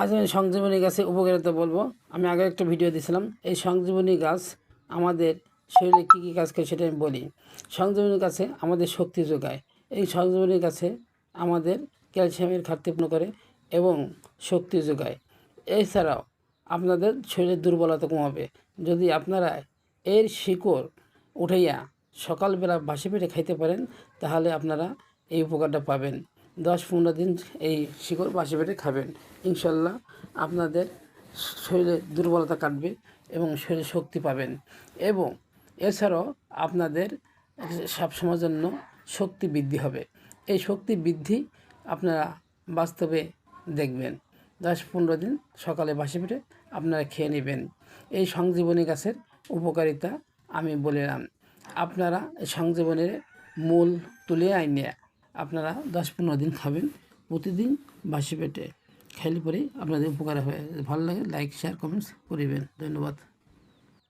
আজ আমি সংজীবনী গাছের উপকারিতা বলব। আমি আগে একটা ভিডিও দিয়েছিলাম। এই সংজীবনী গাছ আমাদের শরীরে কী কী কাজ করে সেটা আমি বলি। সংজীবনী গাছে আমাদের শক্তি যোগায়। এই সংজীবনী গাছে আমাদের ক্যালসিয়ামের ঘাটতি পূর্ণ করে এবং শক্তি যোগায়। এছাড়াও আপনাদের শরীরের দুর্বলতা কমাবে। যদি আপনারা এর শিকড় উঠাইয়া সকালবেলা বাসি পেটে খাইতে পারেন, তাহলে আপনারা এই উপকারটা পাবেন। দশ পনেরো দিন এই শিকড় বাসি পেটে খাবেন। ইনশাল্লাহ আপনাদের শরীরে দুর্বলতা কাটবে এবং শরীরে শক্তি পাবেন। এবং এছাড়াও আপনাদের সবসময়ের জন্য শক্তি বৃদ্ধি হবে। এই শক্তি বৃদ্ধি আপনারা বাস্তবে দেখবেন। দশ পনেরো দিন সকালে বাসি পেটে আপনারা খেয়ে নেবেন। এই সংজীবনী গাছের উপকারিতা আমি বললাম। আপনারা এই সংজীবনের মূল তুলে আইনে আপনারা দশ পনেরো দিন খাবেন প্রতিদিন বাসি পেটে। খাইলে পরেই আপনাদের উপকার হয় ভালো লাগে লাইক শেয়ার কমেন্টস করিবেন। ধন্যবাদ।